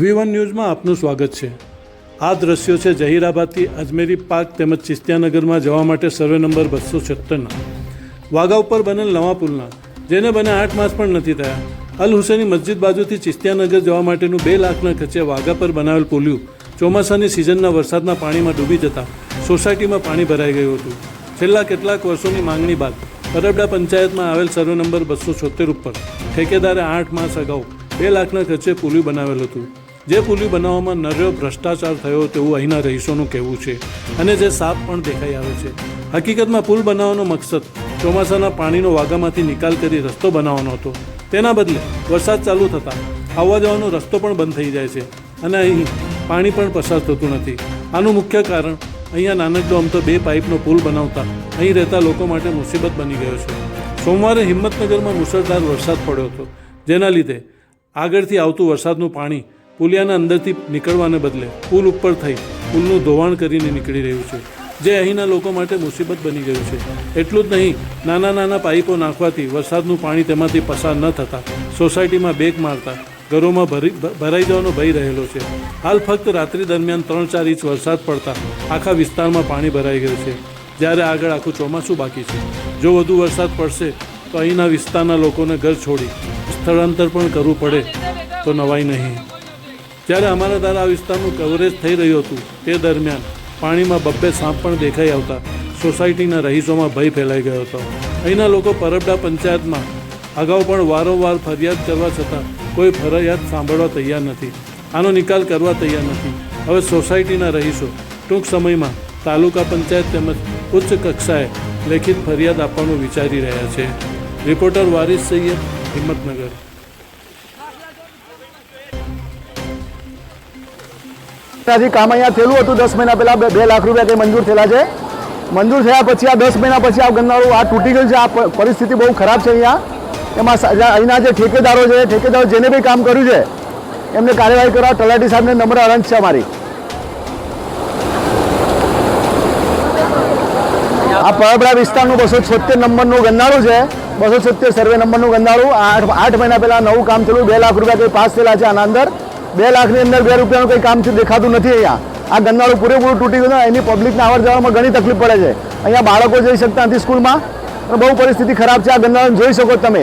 વી one ન્યૂઝમાં આપનું સ્વાગત છે. આ દ્રશ્યો છે જહીરાબાદથી અજમેરી પાર્ક તેમજ ચિસ્તિયાનગરમાં જવા માટે સર્વે નંબર બસો છત્તરના વાઘા ઉપર બનેલ નવા પુલના, જેને બને આઠ માસ પણ નથી થયા. અલ હુસેની મસ્જિદ બાજુથી ચિસ્તિયાનગર જવા માટેનું બે લાખના ખર્ચે વાઘા પર બનાવેલ પુલ્યું, ચોમાસાની સિઝનના વરસાદના પાણીમાં ડૂબી જતા સોસાયટીમાં પાણી ભરાઈ ગયું હતું. છેલ્લા કેટલાક વર્ષોની માંગણી બાદ પરબડા પંચાયતમાં આવેલ સર્વે નંબર બસો છોતેર ઉપર ઠેકેદારે આઠ માસ અગાઉ બે લાખના ખર્ચે પુલિયું બનાવેલ હતું. જે પુલી બનાવવામાં નર્યો ભ્રષ્ટાચાર થયો તેવું અહીંના રહીશોનું કહેવું છે. અને જે સાપ પણ દેખાઈ આવે છે. હકીકતમાં પુલ બનાવવાનો મકસદ ચોમાસાના પાણીનો વાગામાંથી નિકાલ કરી રસ્તો બનાવવાનો હતો. તેના બદલે વરસાદ ચાલુ થતાં આવવા જવાનો રસ્તો પણ બંધ થઈ જાય છે અને અહીં પાણી પણ પસાર થતું નથી. આનું મુખ્ય કારણ અહીંયા નાનકડો અમતો બે પાઇપનો પુલ બનાવતા અહીં રહેતા લોકો માટે મુસીબત બની ગયો છે. સોમવારે હિંમતનગરમાં મુસળધાર વરસાદ પડ્યો હતો. જેના લીધે આગળથી આવતું વરસાદનું પાણી પુલિયાના અંદરથી નીકળવાને બદલે પુલ ઉપર થઈ પુલનું ધોવાણ કરીને નીકળી રહ્યું છે. જે અહીંના લોકો માટે મુસીબત બની ગયું છે. એટલું જ નહીં, નાના નાના પાઇપો નાખવાથી વરસાદનું પાણી તેમાંથી પસાર ન થતાં સોસાયટીમાં બેક મારતા ઘરોમાં ભરી ભરાઈ જવાનો ભય રહેલો છે. હાલ ફક્ત રાત્રિ દરમિયાન ત્રણ ચાર ઇંચ વરસાદ પડતા આખા વિસ્તારમાં પાણી ભરાઈ ગયું છે. જ્યારે આગળ આખું ચોમાસું બાકી છે. જો વધુ વરસાદ પડશે, તો અહીંના વિસ્તારના લોકોને ઘર છોડી સ્થળાંતર પણ કરવું પડે તો નવાઈ નહીં. જ્યારે અમારા દ્વારા આ વિસ્તારનું કવરેજ થઈ રહ્યું હતું. તે દરમિયાન પાણીમાં બબ્બે સાપ પણ દેખાઈ આવતા સોસાયટીના રહીશોમાં ભય ફેલાઈ ગયો હતો. અહીંના લોકો પરબડા પંચાયતમાં અગાઉ પણ વારંવાર ફરિયાદ કરવા છતાં કોઈ ફરિયાદ સાંભળવા તૈયાર નથી. આનો નિકાલ કરવા તૈયાર નથી. હવે સોસાયટીના રહીશો ટૂંક સમયમાં તાલુકા પંચાયત તેમજ ઉચ્ચ કક્ષાએ લેખિત ફરિયાદ આપવાનું વિચારી રહ્યા છે. રિપોર્ટર વારિસ સૈયદ હિંમતનગર. ત્યાંથી કામ અહીંયા થયેલું હતું. દસ મહિના પહેલાં બે લાખ રૂપિયા કંઈ મંજૂર થયેલા છે. મંજૂર થયા પછી આ દસ મહિના પછી આ ગંદાળું આ તૂટી ગયું છે. આ પરિસ્થિતિ બહુ ખરાબ છે અહીંયા. એમાં અહીંના જે ઠેકેદારો છે, ઠેકેદારો જેને બી કામ કર્યું છે, એમને કાર્યવાહી કરવા તલાટી સાહેબને નમ્ર અરજ છે અમારી. આ પરબડા વિસ્તારનું બસો છોતેર નંબરનું ગંદાળું છે. બસો છોતેર સર્વે નંબરનું ગંદાળું આઠ આઠ મહિના પહેલાં નવું કામ થયેલું. બે લાખ રૂપિયા કંઈ પાસ થયેલા છે આના અંદર. બે લાખની અંદર બે રૂપિયાનું કંઈ કામ દેખાતું નથી અહીંયા. આ ગંદાળું પૂરેપૂરું તૂટી ગયું એની પબ્લિકને આવર જવામાં ઘણી તકલીફ પડે છે. અહીંયા બાળકો જઈ શકતા નથી સ્કૂલમાં. અને બહુ પરિસ્થિતિ ખરાબ છે, આ ગંદાળું જોઈ શકો તમે.